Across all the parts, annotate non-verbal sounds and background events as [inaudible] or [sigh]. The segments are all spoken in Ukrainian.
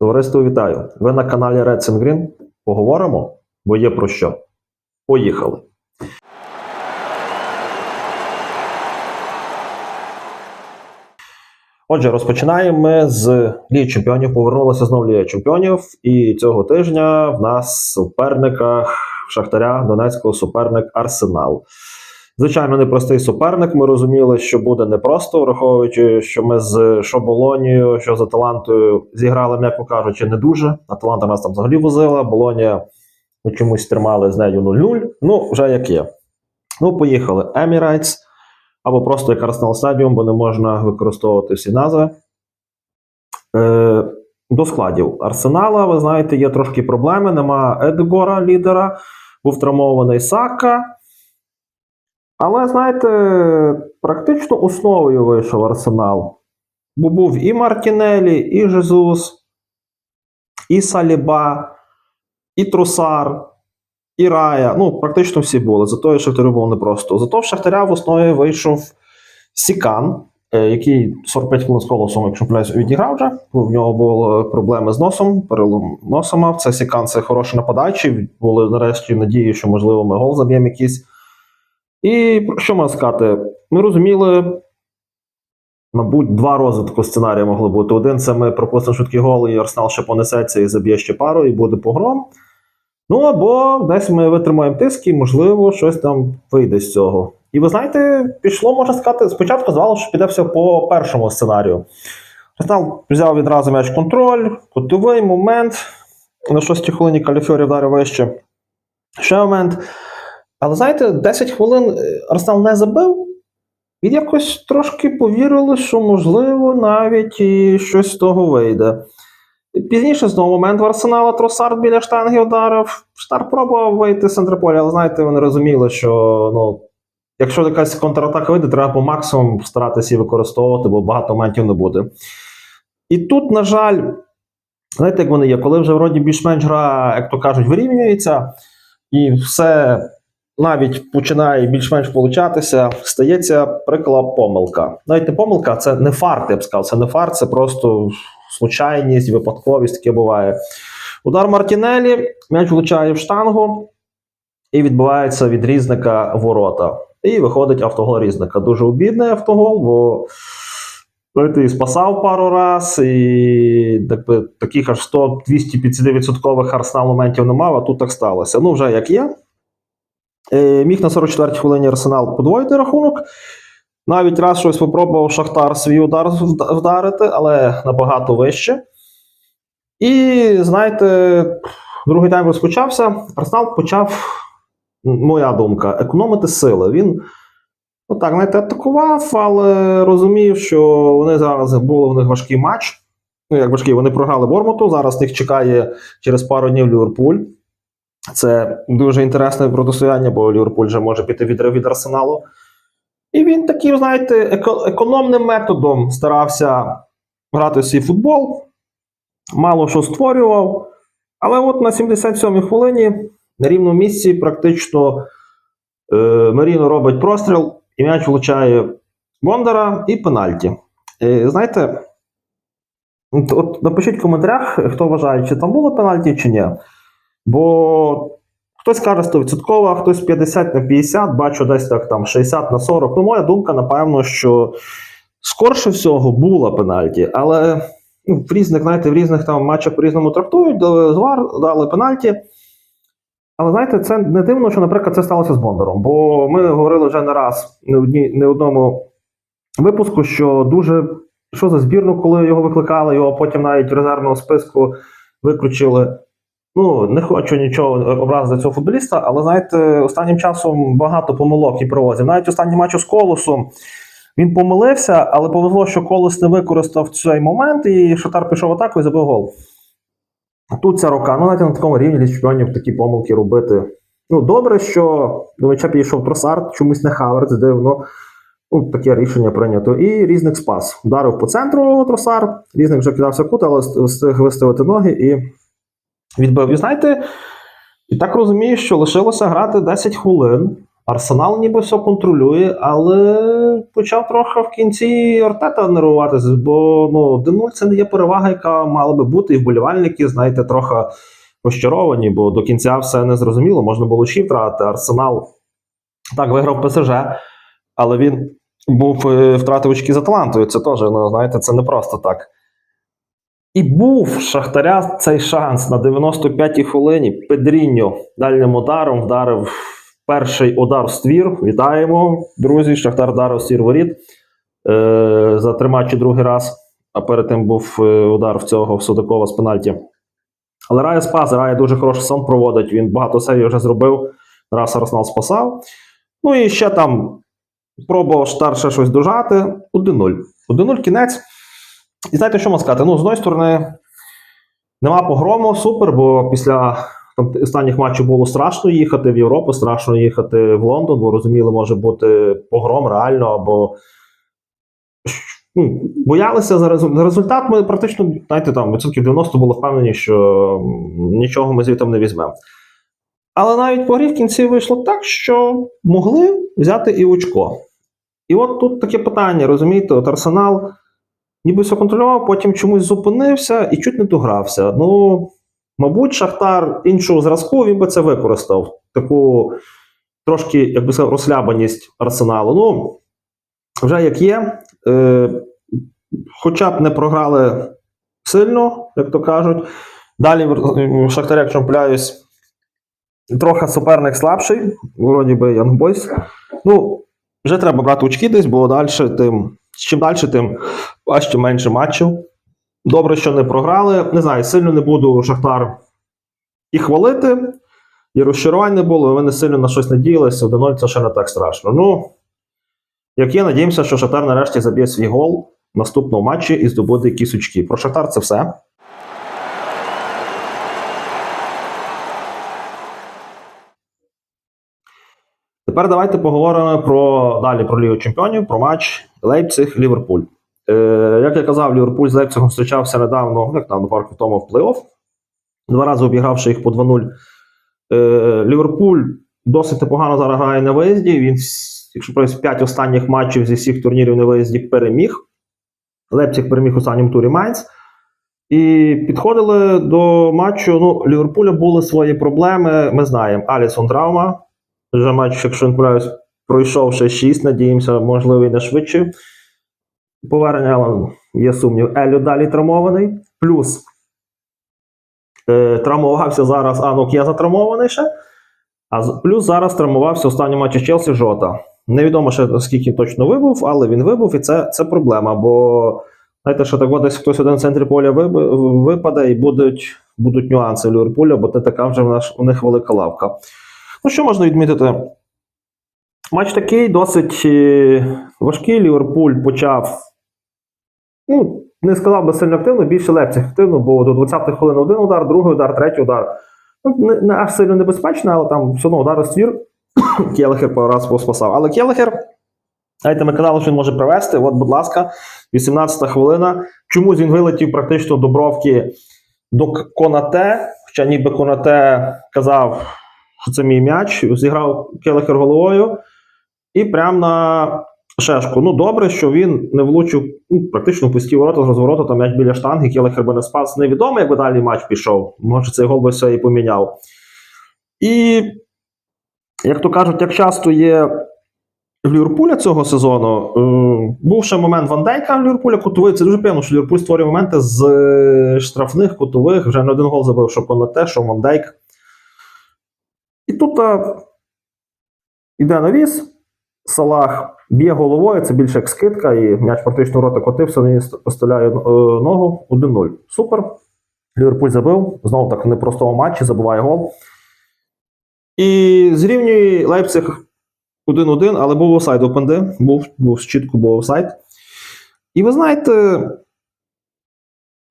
Товариство, вітаю! Ви на каналі Red and Green. Поговоримо, бо є про що. Поїхали! Отже, розпочинаємо ми з Ліги Чемпіонів. Повернулася знову Ліга Чемпіонів. І цього тижня в нас суперниках Шахтаря Донецького суперник Арсенал. Звичайно, непростий суперник. Ми розуміли, що буде непросто, враховуючи, що ми з що Болонією, що з Аталантою зіграли, м'яко кажучи, не дуже. Аталанта нас там взагалі возила. Болонія ми чомусь тримали з нею 0-0. Ну, вже як є. Ну, поїхали. Emirates або просто як Arsenal Stadium, бо не можна використовувати всі назви. Е, до складів Арсенала, ви знаєте, є трошки проблеми. Нема Едгора, лідера, був травмований Сака. Але, знаєте, практично основою вийшов Арсенал. Бо був і Мартінелі, і Жезус, і Саліба, і Трусар, і Рая. Ну, практично всі були. Зато Шахтарю було непросто. Зато в Шахтаря в основі вийшов Сікан, е, який 45 хвилин з колосом, якщо не відіграв вже. В нього були проблеми з носом, перелом носа мав. Це Сікан це хороший нападаючий. Були нарешті надії, що, можливо, ми гол заб'ємо якийсь. І що можна сказати? Ми розуміли, мабуть, два розвитку сценарії могли бути. Один це ми пропустимо швидкий гол, і Арсенал ще понесеться і заб'є ще пару, і буде погром. Ну або десь ми витримаємо тиск, і, можливо, щось там вийде з цього. І ви знаєте, пішло, можна сказати, спочатку здавалося, що піде все по першому сценарію. Арсенал взяв відразу м'яч контроль, кутовий момент. На шостій хвилині Каліфьорі вдарив вище. Ще момент. Але знаєте, 10 хвилин е, Арсенал не забив, і якось трошки повірили, що можливо навіть і щось з того вийде. Пізніше знову момент в Арсенала Тросард біля штанги ударив. Штар пробував вийти з центрополя, але знаєте, вони розуміли, що ну, якщо якась контратака вийде, треба по максимуму старатися її використовувати, бо багато моментів не буде. І тут, на жаль, знаєте, як вони є, коли вже вроді більш-менш гра, як то кажуть, вирівнюється, і все навіть починає більш-менш получатися, стається прикла помилка. Навіть не помилка, це не фарт, я б сказав, це не фарт, це просто случайність, випадковість таке буває. Удар Мартінелі, м'яч влучає в штангу і відбувається від різника ворота. І виходить автогол різника. Дуже обідний автогол, бо і спасав пару раз, і якби, таких аж 100-250% арсенал моментів не мав, а тут так сталося. Ну, вже як є. Е, міг на 44-й хвилині Арсенал подвоїти рахунок. Навіть раз щось спробував Шахтар свій удар вдарити, але набагато вище. І знаєте, другий тайм розпочався. Арсенал почав, моя думка, економити сили. Він отак, знаєте, атакував, але розумів, що вони зараз були в них важкий матч. Ну, як важкий, вони програли Бормуту. Зараз їх чекає через пару днів Ліверпуль. Це дуже інтересне протистояння, бо Ліверпуль вже може піти відрив від Арсеналу. І він таким, знаєте, економним методом старався грати свій футбол, мало що створював. Але от на 77-й хвилині на рівному місці практично е, Маріно робить простріл, і м'яч влучає Бондара і пенальті. Е, знаєте, от напишіть в коментарях, хто вважає, чи там було пенальті, чи ні. Бо хтось каже 100%, а хтось 50 на 50, бачу десь так там 60 на 40. Ну, моя думка, напевно, що скорше всього була пенальті, але ну, в різних, знаєте, в різних там матчах по-різному трактують, дали звар, дали пенальті. Але знаєте, це не дивно, що, наприклад, це сталося з Бондаром. Бо ми говорили вже не раз, не в одні, не одному випуску, що дуже що за збірну, коли його викликали, його потім навіть в резервного списку викручили. Ну, не хочу нічого образити цього футболіста, але знаєте, останнім часом багато помилок і провозив. Навіть останній матч з колосом він помилився, але повезло, що колос не використав цей момент, і Шатар пішов атаку і забив гол. Тут ця рука, ну навіть на такому рівні чемпіонів такі помилки робити. Ну, добре, що до м'яча підійшов Тросард, чомусь не Хаверц, дивно. Ну, таке рішення прийнято. І різник спас. Ударив по центру Тросард, різник вже кидався кут, але встиг виставити ноги і відбив. І знаєте, і так розумію, що лишилося грати 10 хвилин. Арсенал ніби все контролює, але почав трохи в кінці Ортета нервуватися, бо ну, 1-0 це не є перевага, яка мала би бути, і вболівальники, знаєте, трохи розчаровані, бо до кінця все не зрозуміло. Можна було ще втратити. Арсенал так виграв ПСЖ, але він був е, втратив очки з Атлантою. Це теж, ну, знаєте, це не просто так. І був Шахтаря цей шанс на 95-й хвилині. Педріньо дальнім ударом вдарив перший удар в ствір. Вітаємо, друзі. Шахтар вдарив в ствір воріт е, за три матчі другий раз. А перед тим був е, удар в цього в Судакова з пенальті. Але Рая спас, Рая дуже хороший сон проводить. Він багато серій вже зробив. Раз Арсенал спасав. Ну і ще там пробував Штар ще щось дожати. 1-0. 1-0 кінець. І знаєте, що можна сказати? Ну, з одної сторони, нема погрому, супер, бо після там, останніх матчів було страшно їхати в Європу, страшно їхати в Лондон, бо розуміли, може бути погром реально, або ну, боялися за результат. За результат ми практично, знаєте, там відсотків 90 було впевнені, що нічого ми звідти не візьмемо. Але навіть по грі в кінці вийшло так, що могли взяти і очко. І от тут таке питання, розумієте, от Арсенал ніби все контролював, потім чомусь зупинився і чуть не догрався. Ну, мабуть, Шахтар іншого зразку він би це використав. Таку трошки, як би сказав, розслабаність арсеналу. Ну, вже як є. Е, хоча б не програли сильно, як то кажуть. Далі в Шахтаря, якщо не помиляюсь, трохи суперник слабший, вроді би Boys. Ну, вже треба брати очки десь, бо далі тим, чим далі, тим важче менше матчів. Добре, що не програли. Не знаю, сильно не буду Шахтар і хвалити, і розчарувань не було. Вони сильно на щось надіялися. 1-0 це ще не так страшно. Ну, як є, надіємося, що Шахтар нарешті заб'є свій гол в наступному матчі і здобуде якісь очки. Про Шахтар це все. Тепер давайте поговоримо про далі про Лігу Чемпіонів, про матч Лейпциг-Ліверпуль. Е, як я казав, Ліверпуль з Лейпцигом зустрічався недавно, як там парку тому в плей-офф, два рази обігравши їх по 2-0. Е, Ліверпуль досить непогано зараз грає на виїзді. Він, якщо про 5 останніх матчів зі всіх турнірів на виїзді переміг. Лейпциг переміг у останньому турі Майнц. І підходили до матчу. Ну, Ліверпуля були свої проблеми. Ми знаємо, Алісон травма. Вже матч, якщо не помиляюсь, пройшов ще 6, надіємося, можливо, не швидше. Повернення, але є сумнів. Елю далі травмований. Плюс е, травмувався зараз Анук є затравмований ще. А плюс зараз травмувався в останньому матчі Челсі Жота. Невідомо ще скільки точно вибув, але він вибув, і це, це проблема. Бо знаєте, що так десь хтось один в центрі поля випаде, і будуть, будуть нюанси у Ліверпуля, бо це така вже в нас у них велика лавка. Ну, що можна відмітити? Матч такий досить е, важкий. Ліверпуль почав. Ну, не сказав би сильно активно, більше Лепциг активно, бо до 20-х хвилин один удар, другий удар, третій удар. Ну, не, не аж сильно небезпечно, але там все одно удар у ствір. [coughs] Келехер пару раз спасав. Але Келехер, знаєте, ми казали, що він може привести. От, будь ласка, 18-та хвилина. Чомусь він вилетів практично до бровки до Конате, хоча ніби Конате казав, що це мій м'яч, зіграв Келехер головою. І прямо на шешку. Ну, добре, що він не влучив ну, практично пусті ворота з розвороту, там м'яч біля штанги, Келехер би не спас. Невідомо, якби далі матч пішов. Може, цей гол би все і поміняв. І, як то кажуть, як часто є в Ліверпуля цього сезону, е, був ще момент Ван Дейка в Ліверпуля кутовий. Це дуже певно, що Ліверпуль створює моменти з е, штрафних кутових. Вже не один гол забив, що Конате, що Ван Дейк. І тут а, іде навіс. Салах б'є головою, це більше як скидка, і м'яч практично в рота котився, він поставляє е, ногу 1-0. Супер. Ліверпуль забив. Знову так в непростому матчі, забиває гол. І зрівнює Лейпциг 1-1, але був офсайд у Пенде. Був, був чітко був офсайд. І ви знаєте,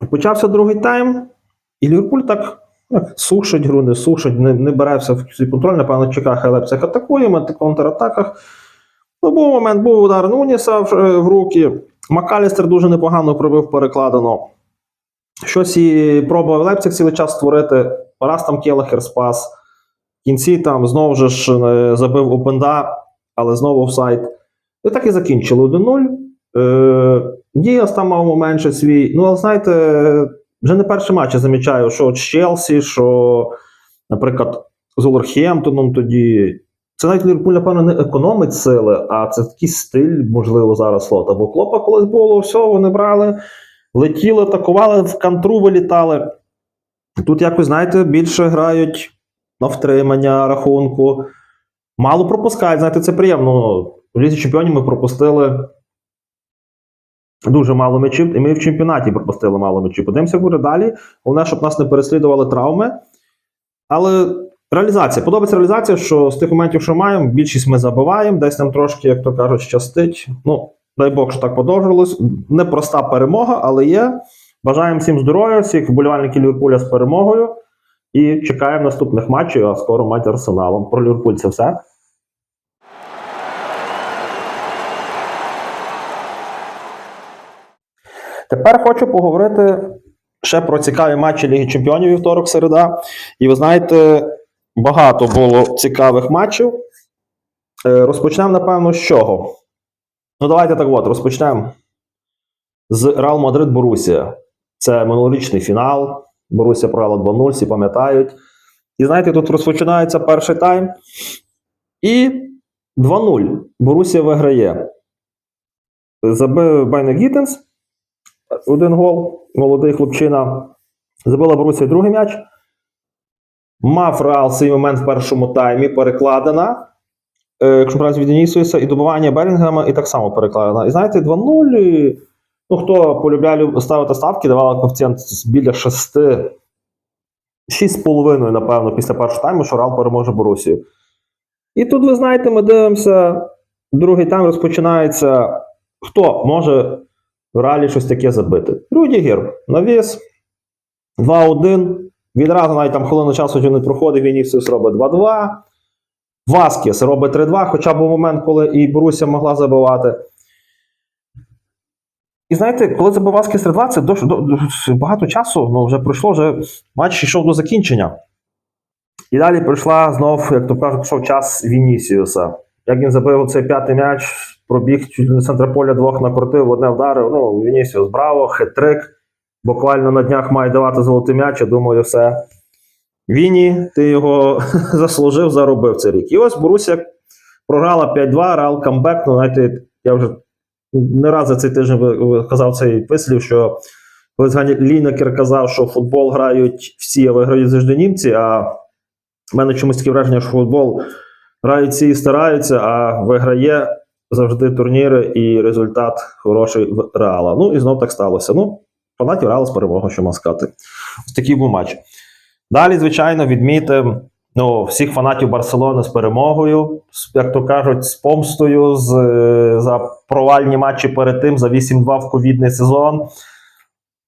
почався другий тайм, і Ліверпуль так сушить гру, не сушить, не, не бере все в контроль, напевно, чекає, хай Лейпциг атакує, ми контратаках. Ну, був момент, був удар Нуніса в, е, в руки. Макалістер дуже непогано пробив перекладину. Щось і пробував Лейпциг цілий час створити. Раз там Келехер спас. В кінці там знову ж е, забив Опенда, але знову офсайд. І так і закінчили 1-0. Е, Діас там мав менше свій. Ну, але знаєте, вже не перший матч я замічаю, що з Челсі, що, наприклад, з Олерхемптоном тоді. Це навіть Ліверпуль, напевно, не економить сили, а це такий стиль, можливо, зараз слота. Бо клопа колись було, все, вони брали, летіли, атакували, в кантру вилітали. Тут якось, знаєте, більше грають на втримання рахунку. Мало пропускають, знаєте, це приємно. В Лізі чемпіонів ми пропустили дуже мало м'ячів, і ми в чемпіонаті пропустили мало м'ячів. Подивимося, далі. Головне, щоб нас не переслідували травми. Але реалізація. Подобається реалізація, що з тих моментів, що маємо, більшість ми забиваємо, десь нам трошки, як то кажуть, щастить. Ну, дай Бог, що так подовжилось. Непроста перемога, але є. Бажаємо всім здоров'я, всіх вболівальників Ліверпуля з перемогою. І чекаємо наступних матчів, а скоро матч з Арсеналом. Про Ліверпуль це все. Тепер хочу поговорити ще про цікаві матчі Ліги Чемпіонів вівторок середа. І ви знаєте, багато було цікавих матчів. Е, Розпочнемо, напевно, з чого? Ну, давайте так от, розпочнемо з Реал Мадрид Борусія. Це минулорічний фінал. Борусія програла 2-0, всі пам'ятають. І знаєте, тут розпочинається перший тайм. І 2-0. Борусія виграє. Забив Байне Гіттенс. Один гол. Молодий хлопчина. Забила Борусія другий м'яч. Мав Реал свій момент в першому таймі перекладена. Е, Якщо від Денісуса, і добування Белінгема, і так само перекладена. І знаєте, 2-0. Ну, хто полюбляє ставити ставки, давали коефіцієнт біля 6. 6,5, напевно, після першого тайму, що Реал переможе Борусію. І тут, ви знаєте, ми дивимося, другий тайм розпочинається. Хто може в Реалі щось таке забити? Рюдігер, навіс 2-1. Відразу навіть там хвилину часу не проходить, Вінісіус робить 2-2. Васкіс робить 3-2, хоча був момент, коли і Боруся могла забивати. І знаєте, коли забив Васкіс 3-2, це дос- до- до- багато часу, ну вже пройшло, вже матч йшов до закінчення. І далі прийшла знов, як то кажуть, пішов час Вінісіуса. Як він забив цей п'ятий м'яч, пробіг чуть на центр поля двох накрутив, одне вдарив. Ну, Вінісіус, браво, хитрик. Буквально на днях має давати золотий м'яч, я думаю, все. Віні, ти його [laughs] заслужив, заробив цей рік. І ось Боруся програла 5-2, Реал камбек. Ну, знаєте, я вже не раз за цей тиждень казав цей вислів, що колись Лінекер казав, що футбол грають всі, а виграють завжди німці. А в мене чомусь таке враження, що футбол грають всі і стараються, а виграє завжди турніри і результат хороший в Реала. Ну і знов так сталося. Ну, фанатів Реала з перемогою, що можна сказати. Ось такий був матч. Далі, звичайно, відмітимо ну, всіх фанатів Барселони з перемогою, як то кажуть, з помстою, з, е, за провальні матчі перед тим, за 8-2 в ковідний сезон.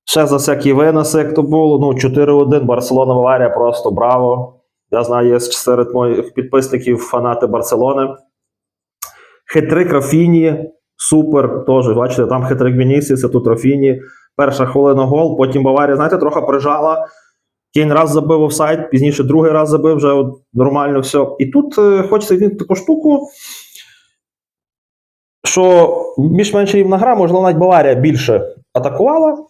Ще за всякі виноси, як то було. Ну, 4-1, Барселона Баварія, просто браво. Я знаю, є серед моїх підписників фанати Барселони. Хитрик Рафіні, супер. Теж, бачите, там хитрик Вінісіс, а тут Рафіні. Перша хвилина гол, потім Баварія, знаєте, трохи прижала. Кейн раз забив офсайд, пізніше другий раз забив, вже от нормально все. І тут е, хочеться відмітити таку штуку, що більш-менш рівна гра, можливо, навіть Баварія більше атакувала.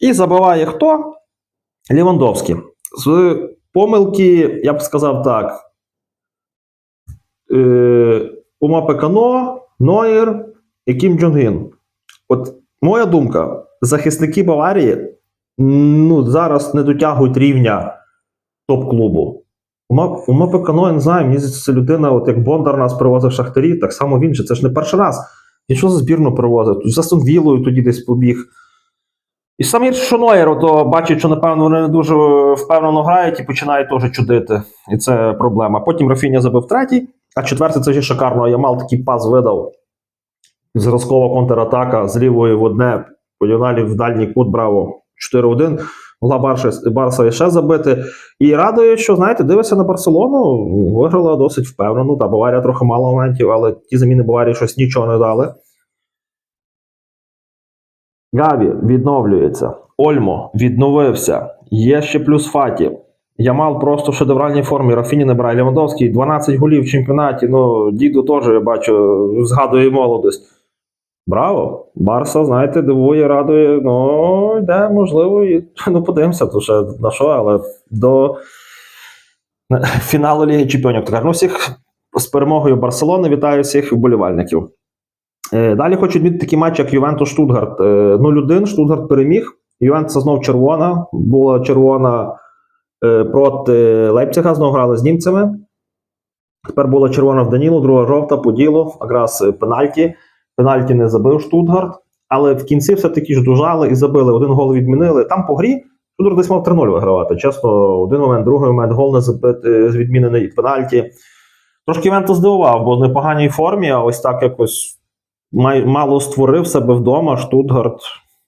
І забиває хто? Лівандовський. З помилки, я б сказав так. Е, Ума Пекано, Нойер і Кім Джонгін. От моя думка: захисники Баварії ну, зараз не дотягують рівня топ-клубу. Ума я не знаю, мені це людина, от як Бондар нас привозив в Шахтарі, так само він же. Це ж не перший раз. Він що за збірну привозив? За Астон Віллою тоді десь побіг. І сам гірше, Нойер, то бачить, що напевно вони не дуже впевнено грають і починає теж чудити. І це проблема. Потім Рафіня забив третій, а четвертий це вже шикарно. Ямал такий пас видав. Зразкова контратака з лівої в одне, по в дальній кут, браво. 4-1. Могла Барша, Барса ще забити. І радує, що, знаєте, дивишся на Барселону, виграла досить впевнено. Та Баварія трохи мало моментів, але ті заміни Баварії щось нічого не дали. Гаві відновлюється. Ольмо відновився. Є ще плюс Фаті. Ямал просто в шедевральній формі. Рафіні набирає Левандовський, 12 голів в чемпіонаті. Ну, діду теж, я бачу, згадує молодость. Браво! Барса, знаєте, дивує, радує. Ну, йде, можливо, і [laughs] ну, подивимося, то ще на що, але до фіналу Ліги Чемпіонів. Ну, всіх з перемогою Барселони вітаю всіх вболівальників. Е, Далі хочу відмітити такий матч, як Ювентус Штутгарт. Е, 0-1, Штутгарт переміг. Ювентуса знов червона. Була червона е, проти Лейпцига, знову грали з німцями. Тепер була червона в Данілу, друга жовта по ділу, якраз е, пенальті. Пенальті не забив Штутгарт, але в кінці все-таки ж дожали і забили. Один гол відмінили. Там по грі Штутгарт десь мав 3-0 вигравати. Чесно, один момент, другий момент, гол не забити, з відмінений пенальті. Трошки Ювентус здивував, бо в непоганій формі, а ось так якось май, мало створив себе вдома. Штутгарт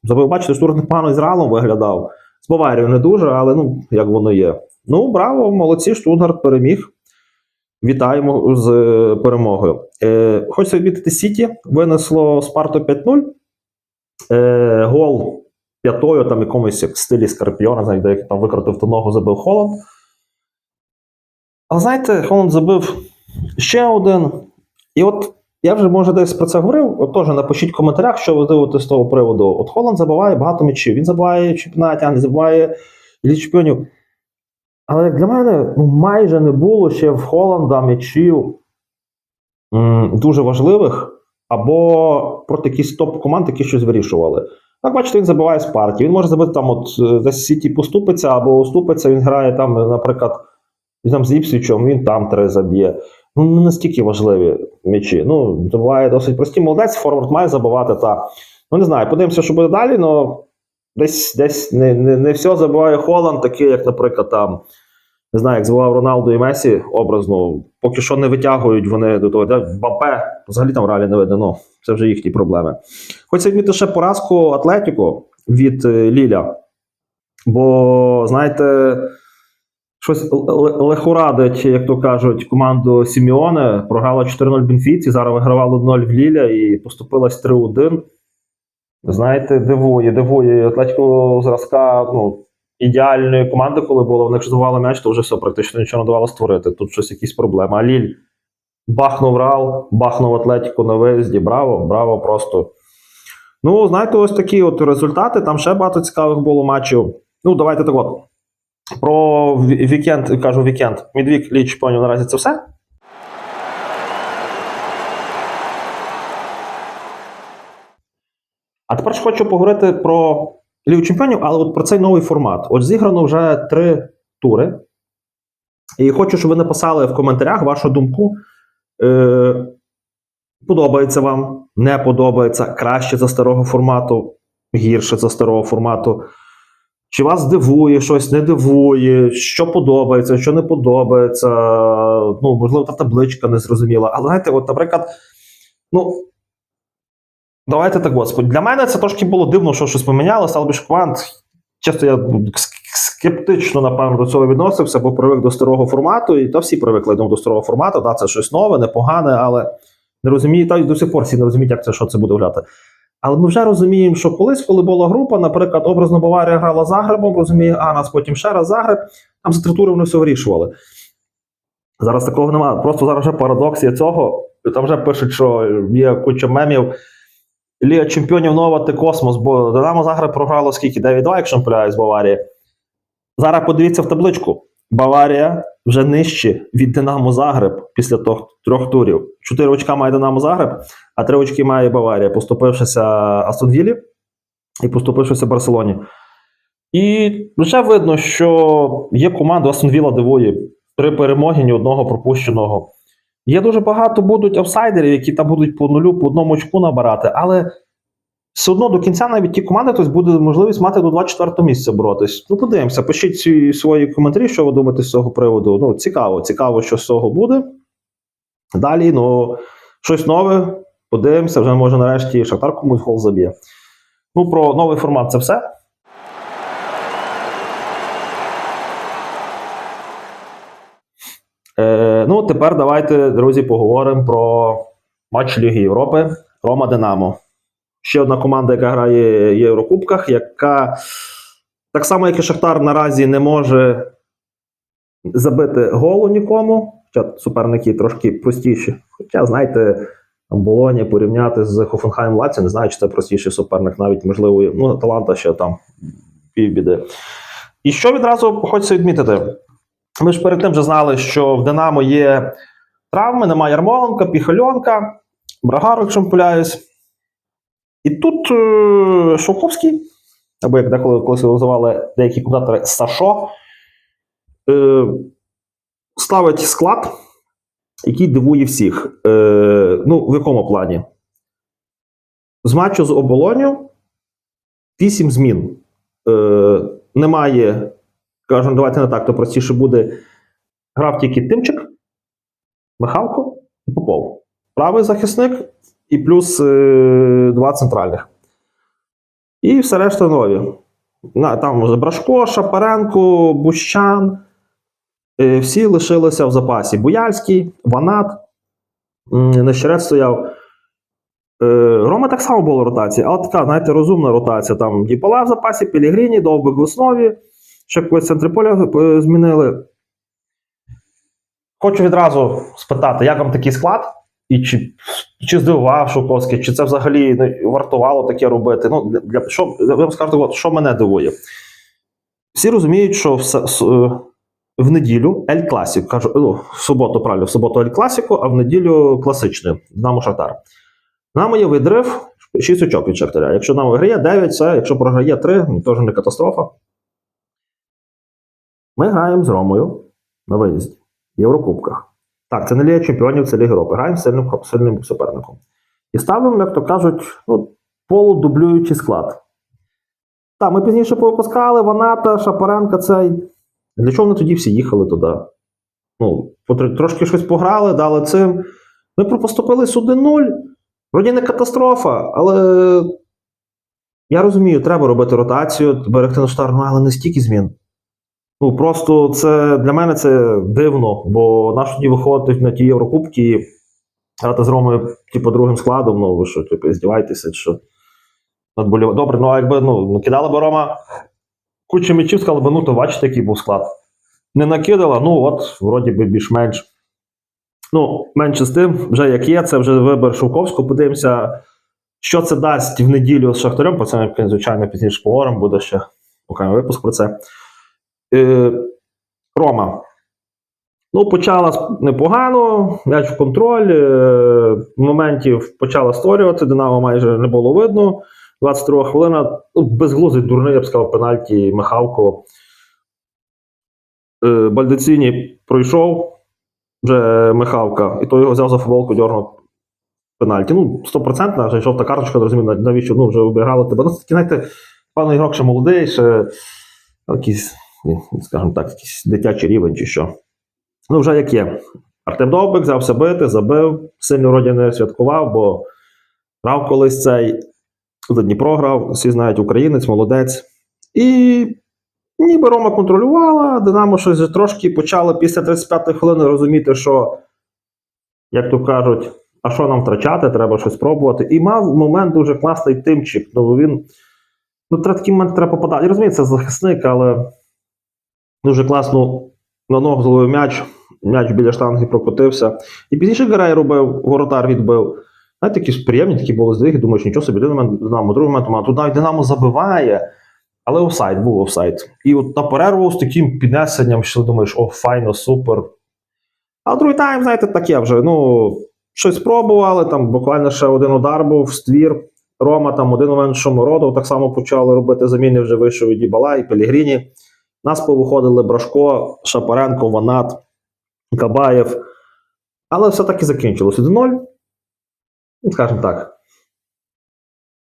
забив, бачите, Штутгарт непогано з Реалом виглядав. З Баварією не дуже, але ну, як воно є. Ну, браво, молодці, Штутгарт переміг. Вітаємо з е, перемогою. Е, хочу відмітити Сіті. Винесло Спарту 5-0. Е, гол п'ятою, там якомусь як в стилі Скорпіона, знаєте, як там викрутив ту ногу, забив Холланд. Але знаєте, Холланд забив ще один. І от я вже може десь про це говорив. От теж напишіть в коментарях, що ви дивитесь з того приводу. От Холланд забиває багато м'ячів. Він забиває в чемпіонаті, а не забиває Ліг чемпіонів. Але як для мене ну, майже не було ще в Холланда м'ячів дуже важливих, або проти якісь топ-команд, які щось вирішували. Так, бачите, він забиває з партії. Він може забити там, от десь Сіті поступиться або уступиться, він грає там, е, наприклад, він там з Іпсвічем, він там три заб'є. Ну, не настільки важливі м'ячі. Ну, буває досить прості. Молодець, форвард має забивати так. Ну, не знаю, подивимося, що буде далі, але десь, десь не, не, не все забиває Холланд, такий, як, наприклад, там. Не знаю, як забував Роналду і Месі образно, поки що не витягують вони до того, де Бапе, взагалі там реалі не видно, ну, це вже їхні проблеми. Хочу відмітити ще поразку Атлетіко від е, Ліля. Бо, знаєте, щось лихорадить, як то кажуть, команду Сіміоне. Програла 4-0 Бенфіці, зараз вигравала 0 в Ліля і поступилась 3-1. Знаєте, дивує, дивує. Атлетіко зразка, ну, ідеальної команди, коли було, вони ж м'яч, то вже все, практично нічого не давало створити. Тут щось якісь проблеми. А Ліль бахнув Рал, бахнув Атлетіку на виїзді. Браво, браво, просто. Ну, знаєте, ось такі от результати. Там ще багато цікавих було матчів. Ну, давайте так от. Про вікенд, кажу вікенд. Midweek Ліч Чемпіонів наразі це все. А тепер ж хочу поговорити про Лігу Чемпіонів, але от про цей новий формат. От зіграно вже три тури. І хочу, щоб ви написали в коментарях вашу думку. Е, подобається вам, не подобається, краще за старого формату, гірше за старого формату. Чи вас дивує щось, не дивує, що подобається, що не подобається. Ну, можливо, та табличка не зрозуміла. Але знаєте, от, наприклад, ну, давайте так, господи. Для мене це трошки було дивно, що щось помінялося, але більш команд. Чесно, я скептично, напевно, до цього відносився, бо привик до старого формату, і то всі привикли до старого формату. Да, це щось нове, непогане, але не розумію, та й до сих пор всі не розуміють, як це що це буде виглядати. Але ми вже розуміємо, що колись, коли була група, наприклад, образно Баварія грала Загребом, розуміє, Анас, потім ще раз Загреб, там за три тури вони все вирішували. Зараз такого немає. Просто зараз вже парадокс є цього. Там вже пишуть, що є куча мемів. Ліга чемпіонів нова ти космос, бо Динамо Загреб програло скільки? 9-2, якщо не помиляюсь, з Баварії. Зараз подивіться в табличку. Баварія вже нижче від Динамо Загреб після трьох турів. Чотири очка має Динамо Загреб, а три очки має Баварія, поступившися Астон Віллі і поступившися Барселоні. І вже видно, що є команда Астон Вілла дивує. Три перемоги, ні одного пропущеного. Є дуже багато будуть аутсайдерів, які там будуть по нулю, по одному очку набирати, але все одно до кінця навіть ті команди тобто буде можливість мати до 24 місця боротись. Ну, подивимося, пишіть свої коментарі, що ви думаєте з цього приводу. Ну, цікаво, цікаво, що з цього буде. Далі, ну, щось нове. Подивимося, вже може нарешті Шахтар комусь гол заб'є. Ну, про новий формат це все. Е, ну, тепер давайте, друзі, поговоримо про матч Ліги Європи Рома Динамо. Ще одна команда, яка грає в Єврокубках, яка так само, як і Шахтар, наразі не може забити голу нікому. Хоча суперники трошки простіші. Хоча, знаєте, Болоні порівняти з Хофенхайм Лаці, не знаю, чи це простіший суперник, навіть можливо, ну, таланта ще там півбіди. І що відразу хочеться відмітити? Ми ж перед тим вже знали, що в Динамо є травми, немає Ярмоленка, Піхальонка, Брагару, якщо не. І тут е, Шовковський, або як деколи колись називали деякі коментатори Сашо, е, ставить склад, який дивує всіх. Е, ну, в якому плані? З матчу з оболоню 8 змін. Е, немає, кажемо, давайте не так, то простіше буде. Грав тільки Тимчик, Михалко і Попов. Правий захисник і плюс е, два центральних. І все решта нові. На, там Брашко, Шапаренко, Бущан. Е, всі лишилися в запасі. Буяльський, Ванат, м, Нещерет стояв. Е, Рома так само була ротація, але така, знаєте, розумна ротація. Там Діпола в запасі, Пелігріні, Довбик в основі, когось центри поля е, змінили. Хочу відразу спитати, як вам такий склад? І чи, чи здивував Шовковський, чи це взагалі ну, вартувало таке робити? Ну, для, що, я вам скажу, що мене дивує. Всі розуміють, що в, е, в неділю Ель Класік, кажу, ну, в суботу, правильно, в суботу Ель Класіку, а в неділю класичний, Динамо Шахтар. Нам є відрив 6 очок від Шахтаря. Якщо нам виграє 9, це, якщо програє 3, ну, теж не катастрофа. Ми граємо з Ромою на виїзді в Єврокубках. Так, це не Ліга Чемпіонів, це Ліга Європи. Граємо сильним, сильним суперником. І ставимо, як то кажуть, ну, полудублюючий склад. Так, ми пізніше повипускали Ваната, Шапаренка цей. Для чого вони тоді всі їхали туди? Ну, трошки щось пограли, дали цим. Ми пропоступились 1-0. Вроді не катастрофа, але я розумію, треба робити ротацію, берегти на штар, ну, але не стільки змін. Ну просто це для мене це дивно, бо наш тоді виходить на ті Єврокубки грати з Ромою, типу, другим складом. Ну, ви що, типу, здіваєтеся, що надболів. Добре, ну а якби ну, ну, кидала би Рома кучу м'ячів, сказали би, ну то бачите, який був склад. Не накидала, ну от, вроді би більш-менш. Ну, менше з тим, вже як є, це вже вибір Шовковського. Подивимося, що це дасть в неділю з Шахтарем. Про це звичайно, пізніше поговоримо, буде ще окремий випуск про це. Е, Рома. Ну, почала непогано, м'яч в контроль. Е, моментів почала створювати. Динамо майже не було видно. 22 хвилина. Ну, безглуздий дурний, я б сказав, пенальті Михалко. Е, Бальдеціні пройшов вже Михалка, і то його взяв за футболку, дьорнув пенальті. Ну, стопроцентна, вже жовта карточка, розумію, навіщо ну, вже обіграли тебе. Ну, знаєте, пан ігрок ще молодий, ще якийсь, ну, скажімо так, якийсь дитячий рівень чи що. Ну, вже як є. Артем Довбик взявся бити, забив, сильно вроді не святкував, бо грав колись цей за Дніпро грав, всі знають українець, молодець. І ніби Рома контролювала, Динамо щось трошки почало після 35-ї хвилини розуміти, що, як то кажуть, а що нам втрачати, треба щось спробувати. І мав момент дуже класний тимчик. Ну, він, ну, такий момент треба попадати. Я розумію, це захисник, але дуже класно на ногу зловив м'яч, м'яч біля штанги прокотився. І пізніше Герей робив, воротар відбив. Знаєте, якісь приємні такі були здвиги, думаєш, нічого собі, один момент Динамо, другий момент Динамо. Тут навіть Динамо забиває, але офсайд, був офсайд. І от на перерву з таким піднесенням, що думаєш, о, файно, супер. А другий тайм, знаєте, таке вже. Ну, щось спробували, там буквально ще один удар був, ствір. Рома там один момент Шомородов так само почали робити заміни, вже вийшов і Дібала, і Пелігріні. Нас повиходили Брашко, Шапаренко, Ванат, Кабаєв. Але все-таки закінчилось 1-0. Ну, Скажімо так.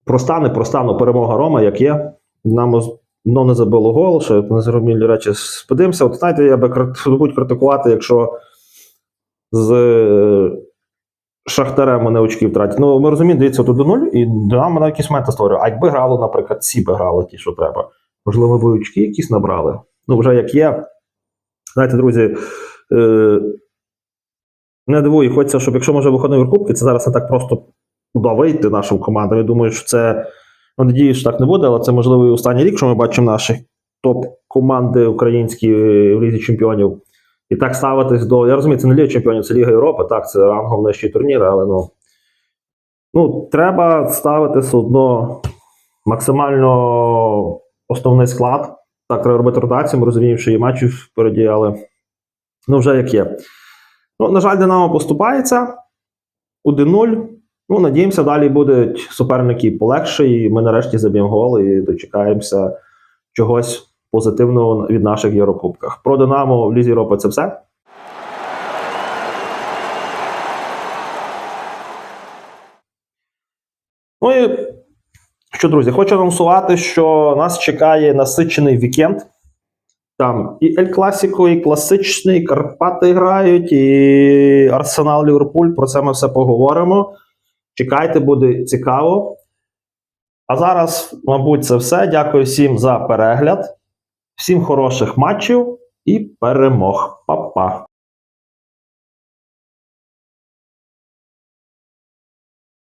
Проста, не проста, але перемога Рома, як є. З- ну, не забило гол, що незрозумілі речі. Подивимося, от знаєте, я би будь критикувати, якщо з е, Шахтарем вони очки втратять. Ну, ми розуміємо, дивіться, тут до нуль, і Динамо на якісь моменти створює. А якби грали, наприклад, ці би грали ті, що треба. Можливо, ви очки якісь набрали. Ну, вже як є. Знаєте, друзі, е, не дивує, хочеться, щоб якщо може виходимо в Єврокубки, це зараз не так просто вийти нашим командам. Я думаю, що це, ну, надіюсь, що так не буде, але це можливо і останній рік, що ми бачимо наші топ-команди українські в Лізі Чемпіонів. І так ставитись до. Я розумію, це не Ліга Чемпіонів, це Ліга Європи, так, це рангом нижчі турніри, але ну. Ну, треба ставити все одно максимально основний склад. Так, треба робити ротацію, ми розуміємо, що є матчі впереді, але ну, вже як є. Ну, на жаль, Динамо поступається 1-0. Ну, надіємося, далі будуть суперники полегше, і ми нарешті заб'ємо гол і дочекаємося чогось позитивного від наших Єврокубках. Про Динамо в Лізі Європи це все. Ну і що, друзі, хочу анонсувати, що нас чекає насичений вікенд. Там і Ель Класіко, і класичний, і Карпати грають, і Арсенал Ліверпуль. Про це ми все поговоримо. Чекайте, буде цікаво. А зараз, мабуть, це все. Дякую всім за перегляд, всім хороших матчів і перемог. Па-па!